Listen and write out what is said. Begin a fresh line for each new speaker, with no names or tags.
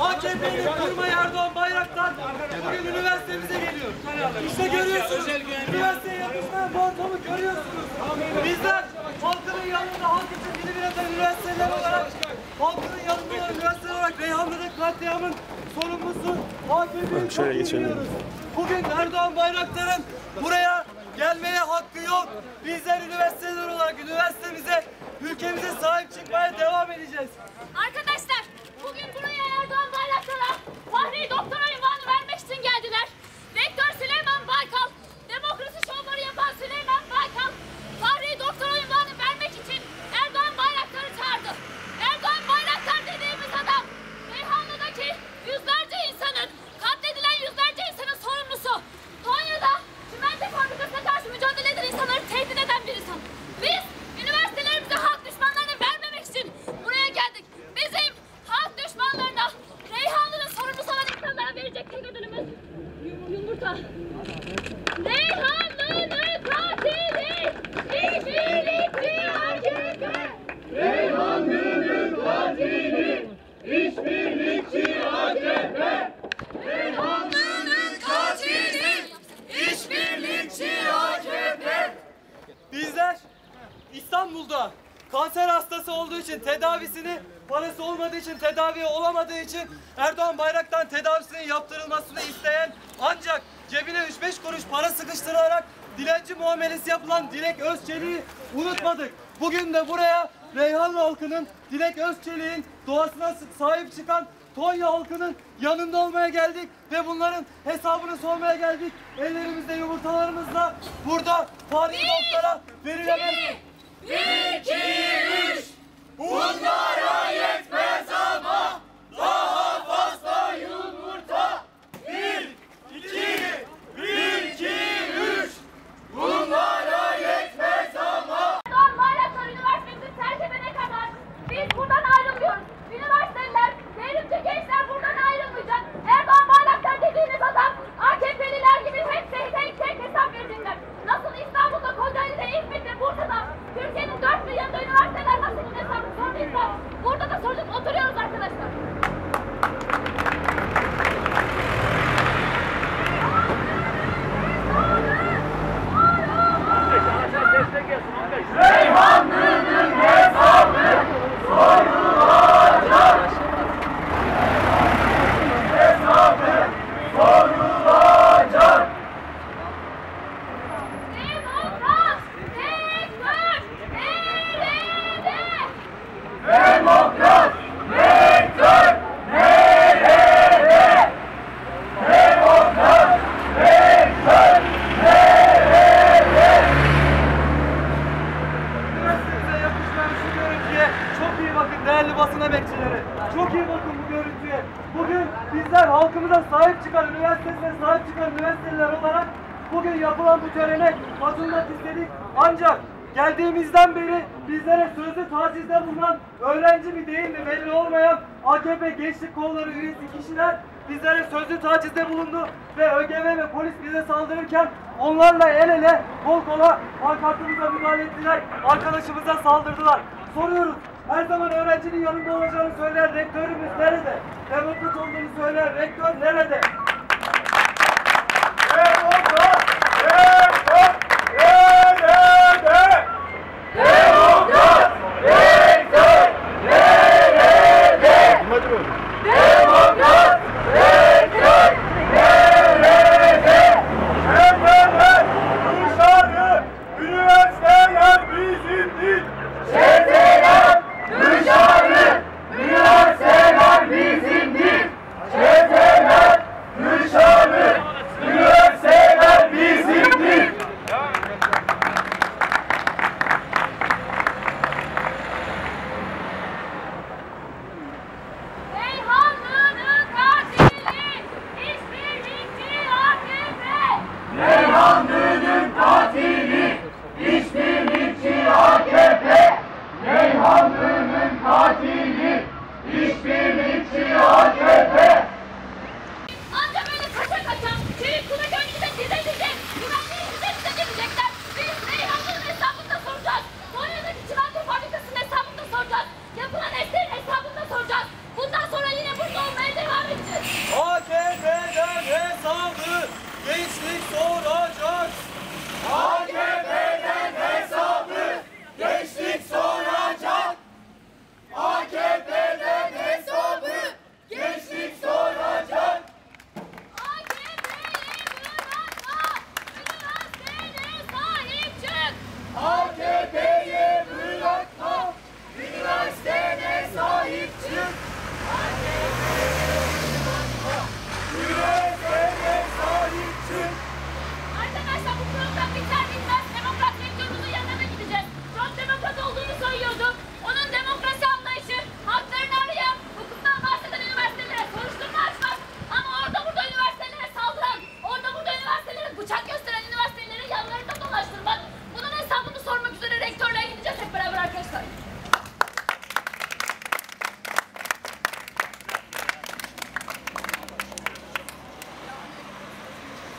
AKP'nin kurma Erdoğan Bayraktar bugün üniversitemize geliyor. İşte görüyorsunuz. Üniversiteye yapışmayan bu ortamı görüyorsunuz. Bizler halkının yanında halk için dili üreten üniversiteler olarak halkının yanında olan üniversiteler olarak Reyhanlı'da katliamın sorumlusu AKP'yi şöyle geçelim. Bugün Erdoğan Bayraktar'ın buraya gelmeye hakkı yok. Bizler üniversiteler olarak üniversitemize, ülkemize sahip çıkmaya devam edeceğiz. Parası olmadığı için tedavi olamadığı için Erdoğan Bayraktar tedavisinin yaptırılmasını isteyen ancak cebine 3-5 kuruş para sıkıştırarak dilenci muamelesi yapılan Dilek Özçelik'i unutmadık. Bugün de buraya Reyhanlı halkının Dilek Özçelik'in doğasına sahip çıkan Tonya halkının yanında olmaya geldik ve bunların hesabını sormaya geldik. Ellerimizde yumurtalarımızla burada Fahri Doktor'a verilemez.
Bir, iki, üç. Erdoğan
çıkan üniversiteliler olarak bugün yapılan bu törene katılmak istedik. Ancak geldiğimizden beri bizlere sözlü tacizde bulunan öğrenci mi değil mi belli olmayan AKP gençlik kolları üyesi kişiler bizlere sözlü tacizde bulundu ve ÖGV ve polis bize saldırırken onlarla el ele kol kola pankartımıza müdahale ettiler. Arkadaşımıza saldırdılar. Soruyoruz. Her zaman öğrencinin yanında olacağını söyleyen rektörümüz nerede? Demokrat olduğunu söyleyen rektör nerede?